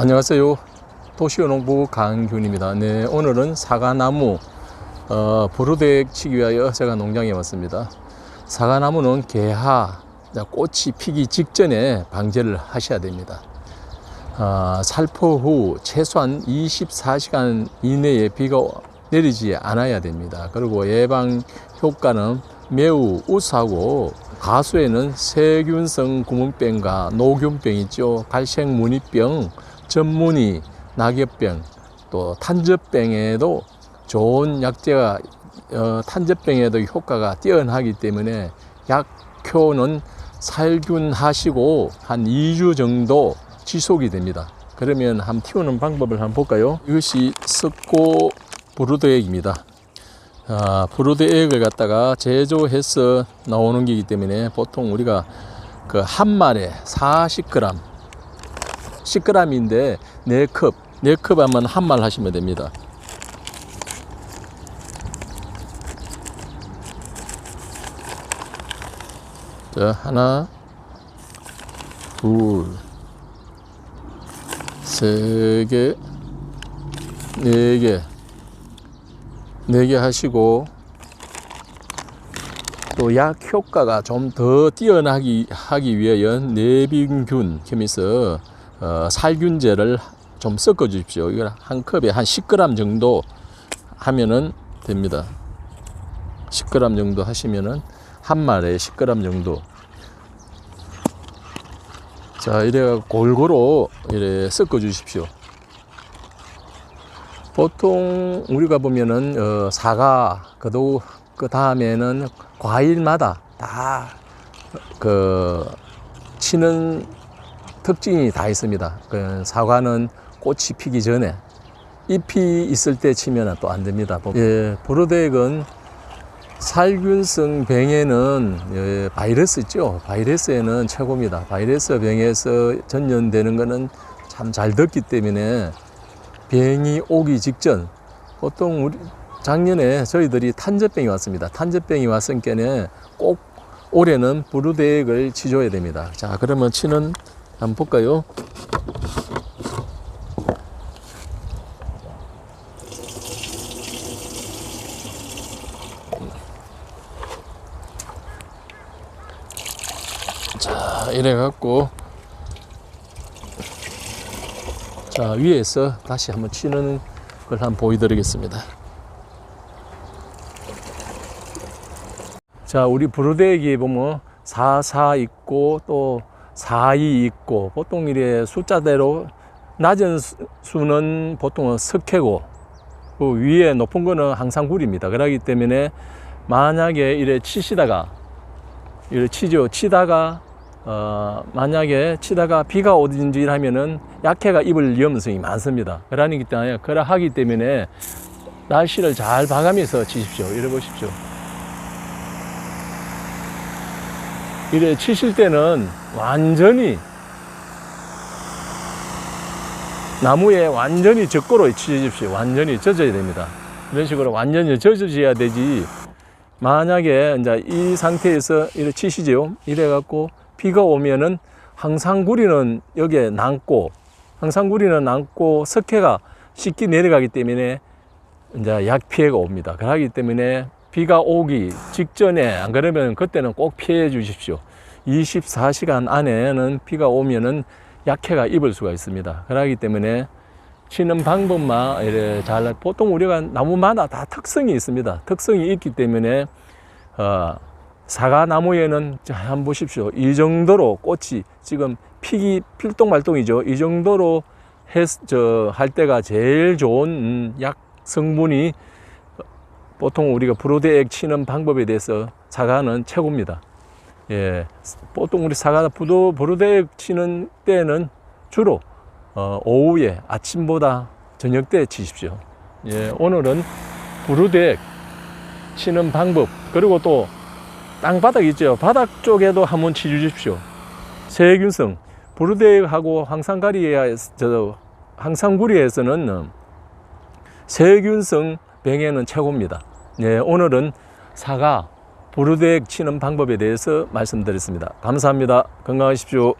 안녕하세요. 도시연농부 강균입니다. 네, 오늘은 사과나무 어, 보르덱 치기 위하여 제가 농장에 왔습니다. 사과나무는 자, 꽃이 피기 직전에 방제를 하셔야 됩니다. 어, 살포 후 최소한 24시간 이내에 비가 내리지 않아야 됩니다. 그리고 예방 효과는 매우 우수하고 가수에는 세균성 구멍병과 노균병 있죠. 갈색무늬병, 전무늬, 낙엽병, 또 탄저병에도 좋은 약재가 어, 탄저병에도 효과가 뛰어나기 때문에 약효는 살균하시고 한 2주 정도 지속이 됩니다. 그러면 한번 틔우는 방법을 한번 볼까요? 이것이 썩고 브루드액입니다. 아, 브루드액을 갖다가 제조해서 나오는 거기 때문에 보통 우리가 그한 말에 40g, 10g인데 4컵, 4컵 하면 한 말 하시면 됩니다. 자, 하나, 둘, 세 개, 네 개, 네 개 하시고 또 약 효과가 좀 더 뛰어나기 하기 위하여 내빙균 겸해서 어, 살균제를 좀 섞어 주십시오. 이걸 한 컵에 한 10g 정도 하면은 됩니다. 10g 정도 하시면은 한 말에 10g 정도. 자, 이래 골고루 이래 섞어 주십시오. 보통 우리가 보면은 어, 사과 그도 그 다음에는 과일마다 다 그 치는 특징이 다 있습니다. 그 사과는 꽃이 피기 전에 잎이 있을 때 치면 또 안 됩니다. 예, 보로덱은 살균성 병에는 예, 바이러스 있죠. 바이러스에는 최고입니다. 바이러스 병에서 전염되는 거는 참잘 듣기 때문에 병이 오기 직전 보통 우리 작년에 저희들이 탄저병이 왔습니다. 탄저병이 왔으니까 꼭 올해는 브루덱을 치줘야 됩니다. 자, 그러면 치는 한번 볼까요? 자, 이래 갖고 자, 위에서 다시 한번 치는 걸 한번 보여드리겠습니다. 자, 우리 브루덱이 보면 44 있고 또 42 있고 보통 이래 숫자대로 낮은 수- 수는 보통은 석회고 그 위에 높은 거는 항상 구리입니다. 그러기 때문에 만약에 이래 치시다가 이래 치죠. 치다가 어, 만약에 치다가 비가 오든지 하면은 약해가 입을 위험성이 많습니다. 그러기 때문에 그러하기 때문에 날씨를 잘 봐가면서 치십시오. 이래 보십시오. 이래 치실 때는 완전히 나무에 완전히 적고로 치십시오. 완전히 젖어야 됩니다. 이런 식으로 완전히 젖어져야 되지. 만약에 이제 이 상태에서 이래 치시죠. 이래 갖고 비가 오면은 항상 구리는 여기에 남고 항상 구리는 남고 석회가 쉽게 내려가기 때문에 이제 약 피해가 옵니다. 그러기 때문에 비가 오기 직전에 안 그러면 그때는 꼭 피해 주십시오. 24시간 안에는 비가 오면은 약해가 입을 수가 있습니다. 그러기 때문에 치는 방법만 이래 잘 보통 우리가 나무마다 다 특성이 있습니다. 특성이 있기 때문에 어, 사과 나무에는 자, 한번 보십시오. 이 정도로 꽃이 지금 피기 필동말동이죠. 이 정도로 해, 저, 할 때가 제일 좋은 음, 약 성분이 보통 우리가 브로데액 치는 방법에 대해서 사과는 최고입니다. 예, 보통 우리 사과 부도 브로데액 치는 때는 주로 어, 오후에 아침보다 저녁 때 치십시오. 예, 오늘은 브루덱 치는 방법 그리고 또 땅바닥 있죠. 바닥 쪽에도 한번 치주십시오. 세균성 브루덱하고 황산가리에 저 황산구리에서는 세균성 병에는 최고입니다. 예, 오늘은 사과 브루덱 치는 방법에 대해서 말씀드렸습니다. 감사합니다. 건강하십시오.